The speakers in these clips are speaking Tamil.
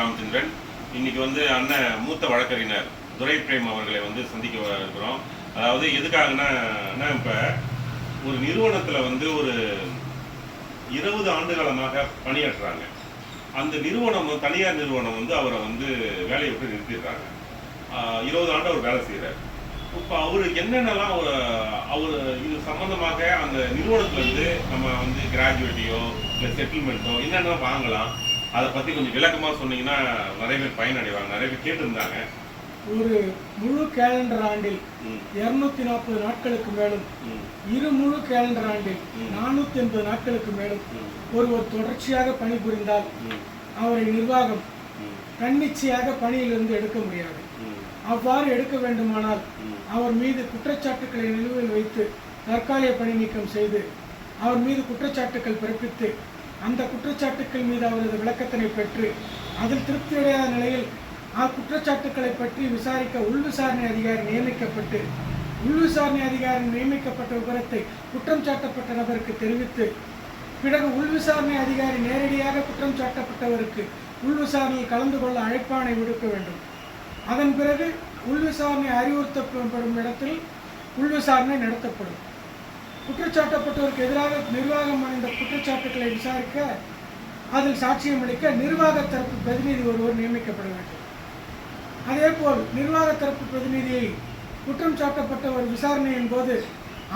ராமச்சந்திரன். இன்னைக்கு வந்து அண்ணன் மூத்த வழக்கறிஞர் துரை பிரேம் அவர்களை வந்து சந்திக்க இருக்கிறோம். அதாவது எதுக்காகன்னா அண்ணா இப்போ ஒரு நிறுவனத்தில் வந்து ஒரு இருபது ஆண்டு காலமாக பணியாற்றுறாங்க. அந்த நிறுவனம் தனியார் நிறுவனம் வந்து அவரை வந்து வேலையை விட்டு நிறுத்திடுறாங்க. இருபது ஆண்டு அவர் வேலை செய்கிறார் இப்போ அவர் என்னென்னலாம் அவர் அவர் இது சம்மந்தமாக அந்த நிறுவனத்துலேருந்து நம்ம வந்து கிராஜுவேட்டியோ இல்லை செட்டில்மெண்ட்டோ என்னென்ன வாங்கலாம் அதை பற்றி கொஞ்சம் விளக்கமாக சொன்னீங்கன்னா நிறைய பேர் பயனடைவாங்க நிறைய பேர் கேட்டிருந்தாங்க. ஒரு முழு கேலண்டர் ஆண்டில் இருநூத்தி நாற்பது நாட்களுக்கு மேலும் இரு முழு கேலண்டர் ஆண்டில். நானூத்தி எண்பது நாட்களுக்கு மேலும் ஒருவர் தொடர்ச்சியாக பணிபுரிந்தால் அவரை நிர்வாகம் தன்னிச்சையாக பணியிலிருந்து எடுக்க முடியாது. அவ்வாறு எடுக்க வேண்டுமானால் அவர் மீது குற்றச்சாட்டுக்களை நிலுவையில் வைத்து தற்காலிக பணி நீக்கம் செய்து அவர் மீது குற்றச்சாட்டுக்கள் பிறப்பித்து அந்த குற்றச்சாட்டுக்கள் மீது அவரது விளக்கத்தினை பெற்று அதில் திருப்தியடையாத நிலையில் அக்குற்றச்சாட்டுக்களை பற்றி விசாரிக்க உள் விசாரணை அதிகாரி நியமிக்கப்பட்டு உள் விசாரணை அதிகாரி நியமிக்கப்பட்ட விவரத்தை குற்றம் சாட்டப்பட்ட நபருக்கு தெரிவித்து பிறகு உள் விசாரணை அதிகாரி நேரடியாக குற்றம் சாட்டப்பட்டவருக்கு உள் விசாரணையில் கலந்து கொள்ள அழைப்பானை விடுக்க வேண்டும். அதன் பிறகு உள் விசாரணை அறிவுறுத்தப்படும் இடத்தில் உள் விசாரணை நடத்தப்படும். குற்றச்சாட்டப்பட்டோருக்கு எதிராக நிர்வாகம் அணிந்த குற்றச்சாட்டுக்களை விசாரிக்க அதில் சாட்சியம் அளிக்க நிர்வாக தரப்பு பிரதிநிதி ஒருவர் நியமிக்கப்பட வேண்டும். அதேபோல் நிர்வாக தரப்பு பிரதிநிதியை குற்றம் சாட்டப்பட்டவர் விசாரணையின் போது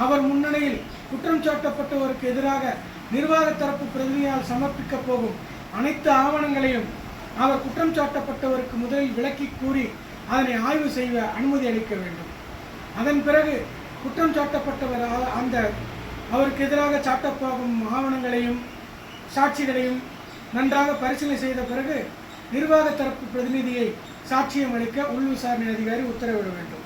அவர் முன்னணியில் குற்றம் சாட்டப்பட்டவருக்கு எதிராக நிர்வாக தரப்பு பிரதிநிதியால் சமர்ப்பிக்க போகும் அனைத்து ஆவணங்களையும் அவர் குற்றம் சாட்டப்பட்டவருக்கு முதலில் விளக்கி கூறி அதனை ஆய்வு செய்ய அனுமதி அளிக்க வேண்டும். அதன் பிறகு குற்றம் சாட்டப்பட்டவர் அந்த அவருக்கு எதிராக சாட்டப்போகும் ஆவணங்களையும் சாட்சிகளையும் நன்றாக பரிசீலனை செய்த பிறகு நிர்வாக தரப்பு பிரதிநிதியை சாட்சியம் அளிக்க உள் விசாரணை அதிகாரி உத்தரவிட வேண்டும்.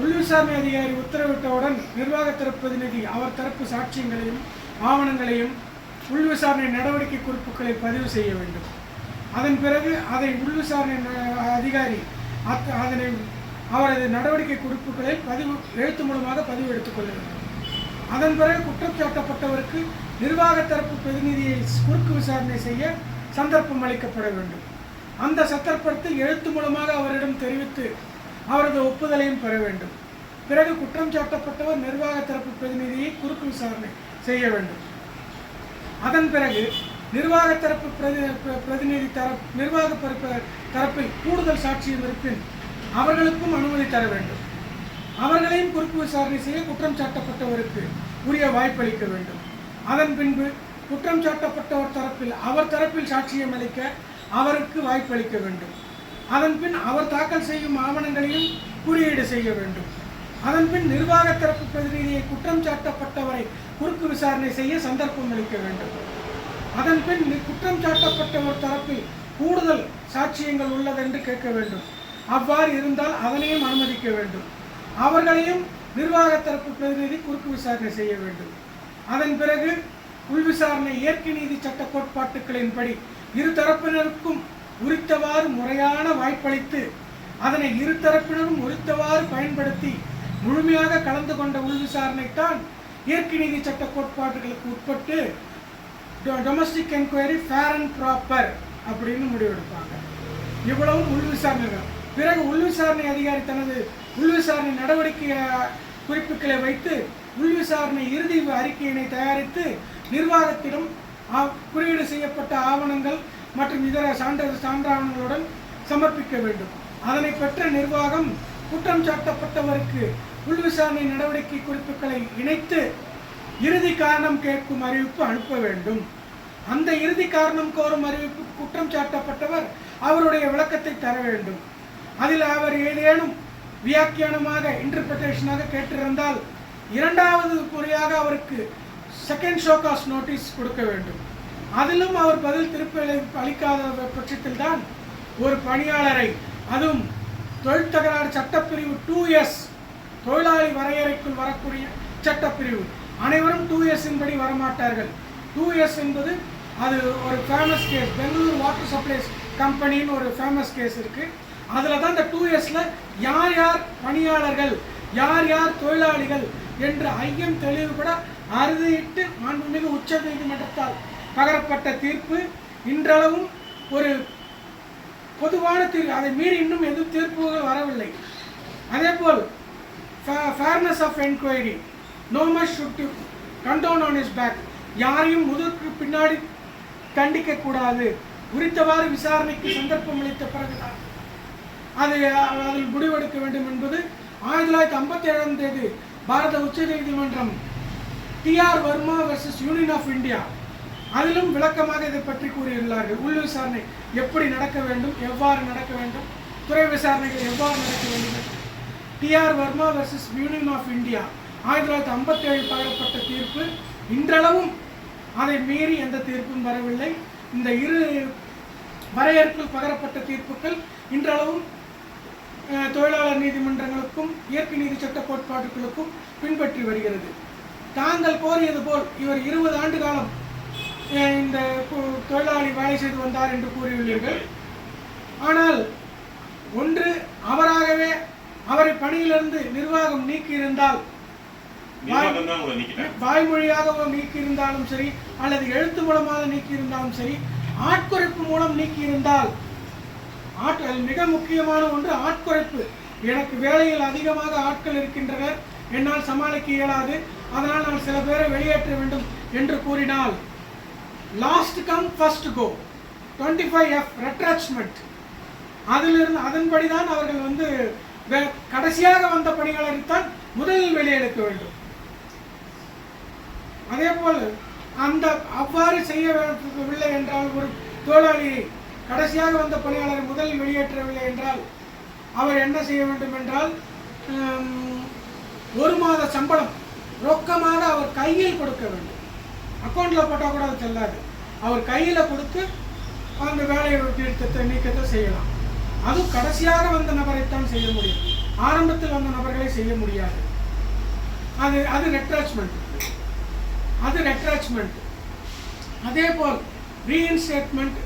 உள் விசாரணை அதிகாரி உத்தரவிட்டவுடன் நிர்வாக தரப்பு பிரதிநிதி அவர் தரப்பு சாட்சியங்களையும் ஆவணங்களையும் உள் விசாரணை நடவடிக்கை குறிப்புகளை பதிவு செய்ய வேண்டும். அதன் பிறகு அதை உள் விசாரணை அதிகாரி அத்- அதனை அவரது நடவடிக்கை குறிப்புகளை பதிவு எழுத்து மூலமாக பதிவு எடுத்துக்கொள்ள வேண்டும் அதன் பிறகு குற்றம் சாட்டப்பட்டவருக்கு நிர்வாக தரப்பு பிரதிநிதியை குறுக்கு விசாரணை செய்ய சந்தர்ப்பம் அளிக்கப்பட வேண்டும். அந்த சந்தர்ப்பத்தில் எழுத்து மூலமாக அவரிடம் தெரிவித்து அவரது ஒப்புதலையும் பெற வேண்டும். பிறகு குற்றம் சாட்டப்பட்டவர் நிர்வாக தரப்பு பிரதிநிதியை குறுக்கு விசாரணை செய்ய வேண்டும். அதன் பிறகு நிர்வாக தரப்பு பிரதி பிரதிநிதி தரப்பு நிர்வாக தரப்பில் கூடுதல் சாட்சியம் இருப்பின் அவர்களுக்கும் அனுமதி தர வேண்டும். அவர்களையும் குறுக்கு விசாரணை செய்ய குற்றம் சாட்டப்பட்டவருக்கு உரிய வாய்ப்பளிக்க வேண்டும். அதன் பின்பு குற்றம் சாட்டப்பட்டவர் தரப்பில் அவர் தரப்பில் சாட்சியம் அளிக்க அவருக்கு வாய்ப்பளிக்க வேண்டும். அதன் பின் அவர் தாக்கல் செய்யும் ஆவணங்களையும் குறியீடு செய்ய வேண்டும். அதன் பின் நிர்வாக தரப்பு பிரதிநிதியை குற்றம் சாட்டப்பட்டவரை குறுக்கு விசாரணை செய்ய சந்தர்ப்பம் அளிக்க வேண்டும். அதன் பின் குற்றம் சாட்டப்பட்டவர் தரப்பில் கூடுதல் சாட்சியங்கள் உள்ளதென்று கேட்க வேண்டும். அவ்வாறு இருந்தால் அதனையும் அனுமதிக்க வேண்டும். அவர்களையும் நிர்வாக தரப்பு பிரதிநிதி குறுக்கு விசாரணை செய்ய வேண்டும். அதன் பிறகு உள் விசாரணை இயற்கை நீதி சட்ட கோட்பாட்டுகளின்படி இரு தரப்பினருக்கும் உரித்தவாறு முறையான வாய்ப்பளித்து அதனை இரு தரப்பினரும் உரித்தவாறு பயன்படுத்தி முழுமையாக கலந்து கொண்ட உள் விசாரணைத்தான் இயற்கை நீதி சட்ட கோட்பாடுகளுக்கு உட்பட்டு domestic enquiry fair and proper அப்படின்னு முடிவெடுப்பாங்க. இவ்வளவும் உள் விசாரணைகள். பிறகு உள் விசாரணை அதிகாரி தனது உள் விசாரணை நடவடிக்கை குறிப்புகளை வைத்து உள் விசாரணை இறுதி அறிக்கையினை தயாரித்து நிர்வாகத்திடம் குறியீடு செய்யப்பட்ட ஆவணங்கள் மற்றும் இதர சான்ற சான்றாவணங்களுடன் சமர்ப்பிக்க வேண்டும். அதனை பெற்ற நிர்வாகம் குற்றம் சாட்டப்பட்டவருக்கு உள் விசாரணை நடவடிக்கை குறிப்புகளை இணைத்து இறுதி காரணம் கேட்கும் அறிவிப்பு அனுப்ப வேண்டும். அந்த இறுதி காரணம் கோரும் அறிவிப்பு குற்றம் சாட்டப்பட்டவர் அவருடைய விளக்கத்தை தர வேண்டும். அதில் அவர் ஏதேனும் வியாக்கியானமாக இன்டர்பிரேஷனாக கேட்டிருந்தால் இரண்டாவது முறையாக அவருக்கு செகண்ட் ஷோகாஸ் நோட்டீஸ் கொடுக்க வேண்டும். அதிலும் அவர் பதில் திருப்பி அளிக்காத பட்சத்தில் தான் ஒரு பணியாளரை அதுவும் தொழில் தகராறு சட்டப்பிரிவு டூ எஸ் தொழிலாளி வரையறைக்குள் வரக்கூடிய சட்டப்பிரிவு அனைவரும் டூ எஸ்ஸின் படி வரமாட்டார்கள். டூ எஸ் என்பது அது ஒரு famous case Bangalore water supplies கம்பெனின்னு ஒரு ஃபேமஸ் கேஸ் இருக்குது அதில் தான் இந்த டூ இயர்ஸில் யார் யார் பணியாளர்கள் யார் யார் தொழிலாளிகள் என்ற ஐயம் தெளிவுபட அறுதியிட்டு மாண்புமிகு உச்ச நீதிமன்றத்தால் பகரப்பட்ட தீர்ப்பு இன்றளவும் ஒரு பொதுவான தீர்ப்பு அதை மீறி இன்னும் எதுவும் தீர்ப்புகள் வரவில்லை. அதேபோல் fairness of enquiry no much should condemn on is back யாரையும் முதற்கு பின்னாடி கண்டிக்க கூடாது விசாரணைக்கு சந்தர்ப்பம் அளித்த பிறகுதான். அதை அதில் முடிவெடுக்க வேண்டும் என்பது ஆயிரத்தி தொள்ளாயிரத்தி ஐம்பத்தி ஏழாம் தேதி பாரத உச்சநீதிமன்றம் D R Varma versus union of India அதிலும் விளக்கமாக இதை பற்றி கூறியுள்ளார்கள். உள் விசாரணை எப்படி நடக்க வேண்டும் எவ்வாறு நடக்க வேண்டும் துறை விசாரணைகள் எவ்வாறு நடக்க வேண்டும் D R Varma versus union of India ஆயிரத்தி தொள்ளாயிரத்தி ஐம்பத்தி ஏழில் பகரப்பட்ட தீர்ப்பு இன்றளவும் அதை மீறி எந்த தீர்ப்பும் வரவில்லை. இந்த இரு வரையறுப்பில் பகரப்பட்ட தீர்ப்புகள் இன்றளவும் தொழிலாளர் நீதிமன்றங்களுக்கும் இயற்கை நீதி சட்ட கோட்பாடுகளுக்கும் பின்பற்றி வருகிறது. தாங்கள் கோரியது போல் இவர் இருபது ஆண்டு காலம் இந்த தொழிலாளி வேலை செய்து வந்தார் என்று கூறியுள்ளீர்கள். ஆனால் ஒன்று அவராகவே அவரை பணியிலிருந்து நிர்வாகம் நீக்கியிருந்தால் வாய்மொழியாக நீக்கியிருந்தாலும் சரி அல்லது எழுத்து மூலமாக நீக்கியிருந்தாலும் சரி ஆட்குறைப்பு மூலம் நீக்கியிருந்தால் ஆட் மிக முக்கியமான ஒன்று ஆட்குறைப்பு. எனக்கு வேலையில் அதிகமாக ஆட்கள் இருக்கின்றனர். என்னால் சமாளிக்க இயலாது. அதனால் நான் சில பேரை வெளியேற்ற வேண்டும் என்று கூறினால் last come first go twenty five F retrenchment அதிலிருந்து அதன்படி தான் அவர்கள் வந்து கடைசியாக வந்த பணியாளரைத்தான் முதலில் வெளியெடுக்க வேண்டும். அதே போல் அந்த அவ்வாறு செய்யவில்லை என்றால் ஒரு தொழிலாளியை கடைசியாக வந்த பணியாளரை முதலில் வெளியேற்றவில்லை என்றால் அவர் என்ன செய்ய வேண்டும் என்றால் ஒரு மாத சம்பளம் ரொக்கமாக அவர் கையில் கொடுக்க வேண்டும். அக்கௌண்ட்டில் போட்டால் கூட அது செல்லாது. அவர் கையில் கொடுத்து அந்த வேலையை நிறுத்தத்தை நீக்கத்தை செய்யலாம். அதுவும் கடைசியாக வந்த நபரைத்தான் செய்ய முடியும். ஆரம்பத்தில் வந்த நபர்களை செய்ய முடியாது. அது அது ரெட்ராச்மெண்ட் அது ரெட்ராச்மெண்ட் அதே போல் ரீஇன்ஸ்டேட்மெண்ட்